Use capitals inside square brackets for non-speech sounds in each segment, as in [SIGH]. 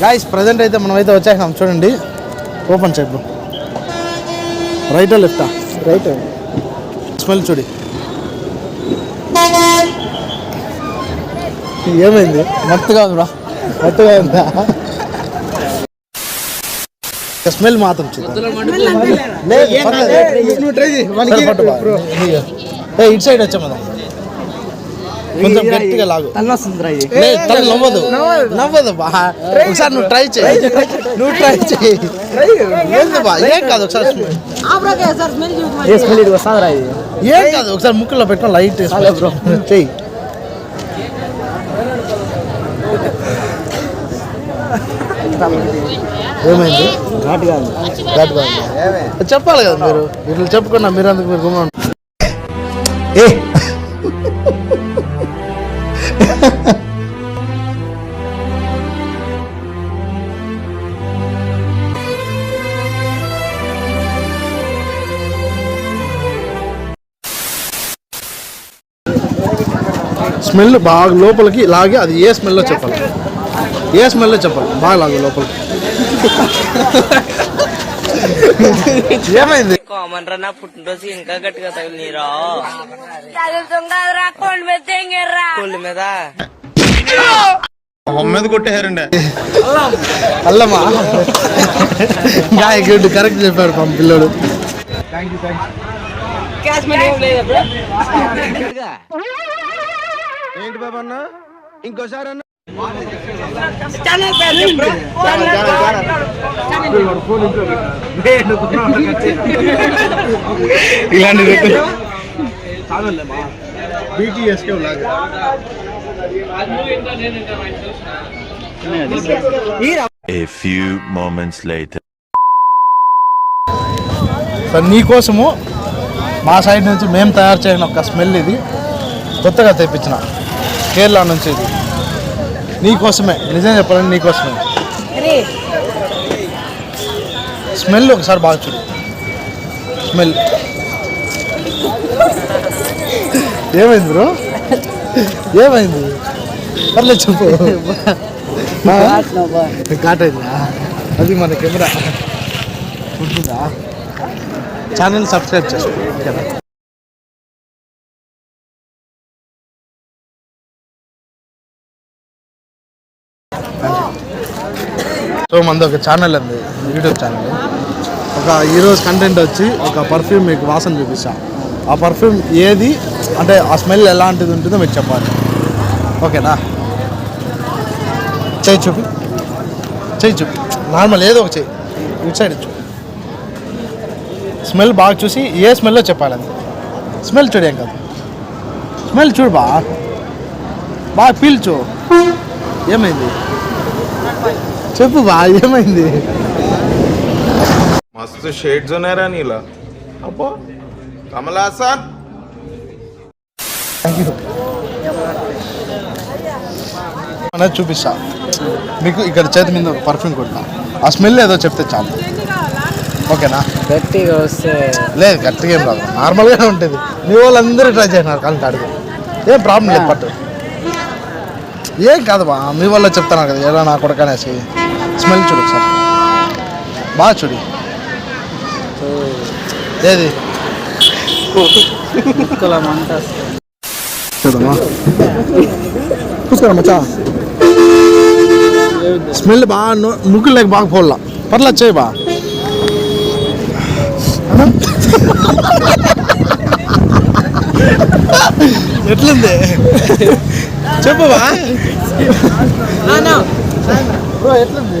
Guys present అయితే మనం అయితే వచ్చేసాం చూడండి ఓపెన్ చేద్దు రైటా లెఫ్టా రైట్ స్మెల్ చూడి ఏమైంది మత్తుగా ఉంది బ్రా కొత్తగా ఉందా స్మెల్ మాత్రం చూద్దాం. ఇటు సైడ్ వచ్చా కొంచెం గట్టిగా లాగు. తలనొస్తుంది రా ఇది. లేదు తల నవ్వదు. నవ్వదు. బా. ఒకసారి నువ్వు ట్రై చేయి. నువ్వు ట్రై చేయి. బా? ఏం కాదు ఒకసారి. ఏ స్మెల్ ఇది ఇది. ఏం కాదు ఒకసారి ముక్కులో పెట్టుకో లైట్ బ్రో. చెయ్యి. ఏమైంది? ఘాటుగా ఉంది ఘాటుగా ఉంది. చెప్పాలి కదా మీరు. ఇట్లా చెప్పుకున్నా మీరు అందుకు మీరు గుమ్మ. ఏ? [LAUGHS] స్మెల్ బాగా లోపలికి లాగి అది ఏ స్మెల్లో చెప్పాలి? ఏ స్మెల్లో చెప్పాలి? బాగా లాగు లోపలికి. ఏమైంది? కామన్ రా నా పుట్టినరోజు ఇంకా గట్టిగా తగిలినీరా? కొండ మీద మీద? కొట్టేశారండి. అల్లమా గాయ గుడ్ కరెక్ట్ చెప్పాడు పాపం పిల్లోడు. ఏంటి బాబు అన్న? ఇంకోసారి అన్న. ఇలాంటి బీటీఎస్కే లాగా. A few moments later. Sir నీకోసము మా సైడ్ నుంచి మేము తయారు చేయని ఒక స్మెల్ ఇది. కొత్తగా తెప్పించిన. కేరళ నుంచి. ఇది నీకోసమే నిజం చెప్పాలంటే నీకోసమే. స్మెల్ ఒకసారి బాగా చూడు. స్మెల్. ఏమైంది బ్రో? ఏమైంది? పర్లేదు చెప్పు. ఆ? కాటైందా? అది మన కెమెరా. ఉంటుందా ఛానల్ సబ్స్క్రైబ్ చేసుకో. సో మనది ఒక ఛానల్ ఉంది యూట్యూబ్ ఛానల్ ఒక ఈరోజు కంటెంట్ వచ్చి ఒక పర్ఫ్యూమ్ మీకు వాసన చూపిస్తా. ఆ పర్ఫ్యూమ్ ఏది? అంటే ఆ స్మెల్ ఎలాంటిది ఉంటుందో మీకు చెప్పాలి. ఓకేనా? చేయి చూపి. చేయి చూపి. నార్మల్ ఏదో ఒక చేయి. ఇటు సైడ్ స్మెల్ బాగా చూసి ఏ స్మెల్లో చెప్పాలి అది స్మెల్ చూడు ఏం కాదు. స్మెల్ చూడు బా. బాగా పీల్చు. ఏమైంది? చెప్పు బాల్యమైంది. మస్తు షేడ్స్ ఉన్నారా నీలా. అబ్బో కమలా సార్ అనేది చూపిస్తా. మీకు ఇక్కడ చేతి మీద పర్ఫ్యూమ్ కొడతా. ఆ స్మెల్ ఏదో చెప్తే చాలు. ఓకేనా? గట్టిగా వస్తే లేదు గట్టిగా ఏం రాదు. నార్మల్గానే ఉంటుంది. మీ వాళ్ళందరూ ట్రై చేసినారు కానీ అడుగు. ఏం ప్రాబ్లం లేదు పట్టు. ఏం కాదు బా మీ వాళ్ళు చెప్తాను కదా ఎలా నా కొడకనేసి స్మెల్ చూడు సార్ బాగా చూడు. ఏది. చూడమ్మా. చూసుకోరా మచ్చా? స్మెల్ బాగా నో- ముక్కులు లేక బాగా పోల్లా. పర్లేదు చేయి బా. ఎట్లుంది? చెప్పు బా. బ్రో ఎట్లుంది?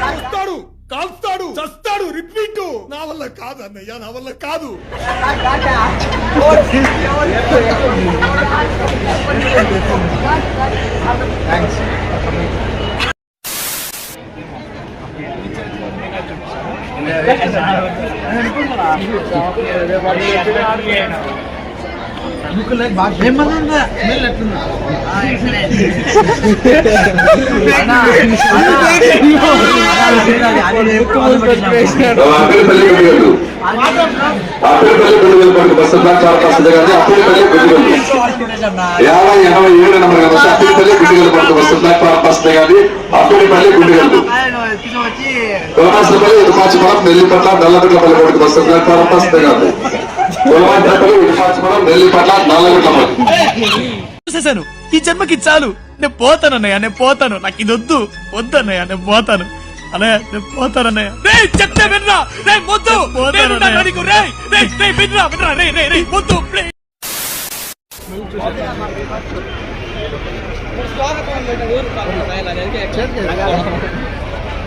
కాల్స్తాడు కాల్స్తాడు చస్తాడు రిపీట్. నా వల్ల కాదు అన్నయ్య నా వల్ల కాదు. థ్యాంక్స్ యాభై ఎనభై ఏడు నెంబర్ అప్పటిపల్లి వస్తుంది కానీ అప్పటిపల్లి నెల్లిపట్ల బస్సు ప్లాట్ఫారం వస్తుంది కానీ చూసేశాను. ఈ జన్మకి చాలు. నేను పోతాను అన్నయ్య నేను పోతాను. నాకు ఇది వద్దు. వద్దు అన్నయ్య నేను పోతాను. అన్నయ్య నేను పోతాను అన్నయ్య. రే చెప్తే వినరా? రే వద్దు. నేనున్నాను నీకు రే రే రే వినరా? వినరా? రే రే రే వద్దు ప్లీజ్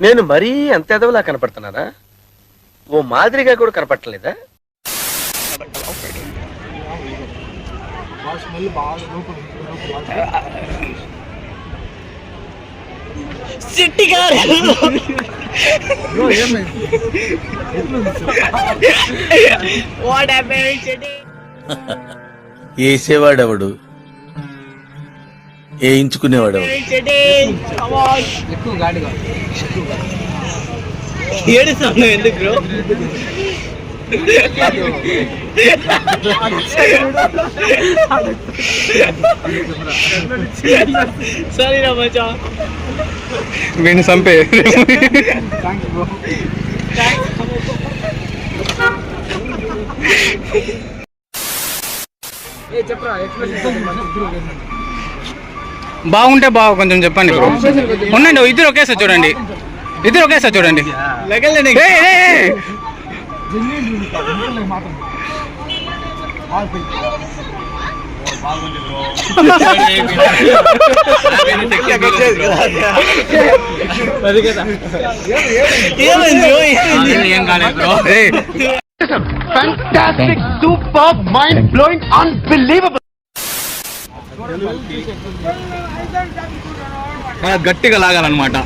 నేను మరీ అంత ఎదవలా కనపడుతున్నానా? ఓ మాదిరిగా కూడా కనపడలేదా వేసేవాడెవడు వేయించుకునేవాడెవడు ఎక్కువ గాడిగా ఏడుస్తాను ఎందుకు బ్రో? సరే రా మచా వీడిని చంపే. ఏ చెప్పరా బాగుంటే బాగు కొంచెం చెప్పండి బ్రో. ఉండండి ఇద్దరు ఒకేసారి చూడండి. ఇద్దరు ఒకేసారి చూడండి. ఏయ్, ఏయ్, ఏయ్. ఏయ్, ఆ, గట్టిగా లాగాలన్నమాట.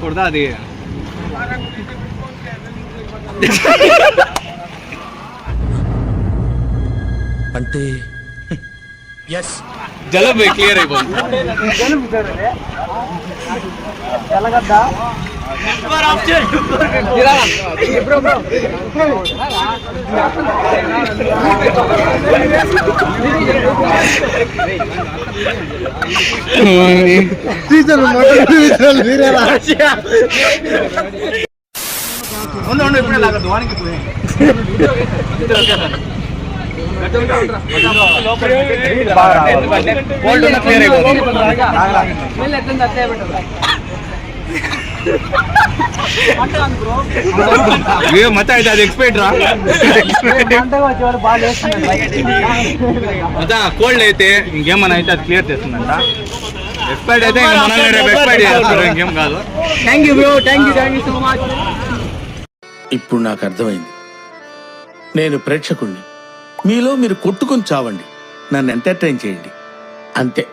కుడదా అది. అంటే ఎస్ జలబ్ క్లియర్ అయిపోయింది బ్రో బ్రో ఉండు ఉండు ఇప్పుడే లాగా ధ్వానికి కోల్డ్ ఉన్న మత అయితే అది ఎక్స్పైర్డ్ రా. మత కోల్డ్ అయితే ఇంకేమన్నా అయితే అది క్లియర్ చేస్తుందంట. ఎక్స్పైర్డ్ అయితే ఇంకా రేపు ఎక్స్పైర్డ్ చేస్తారు ఇంకేం కాదు. Thank you bro thank you thank you so much ఇప్పుడు నాకు అర్థమైంది. నేను ప్రేక్షకుణ్ణి. మీలో మీరు కొట్టుకొని చావండి. నన్ను ఎంటర్టైన్ చేయండి. అంతే.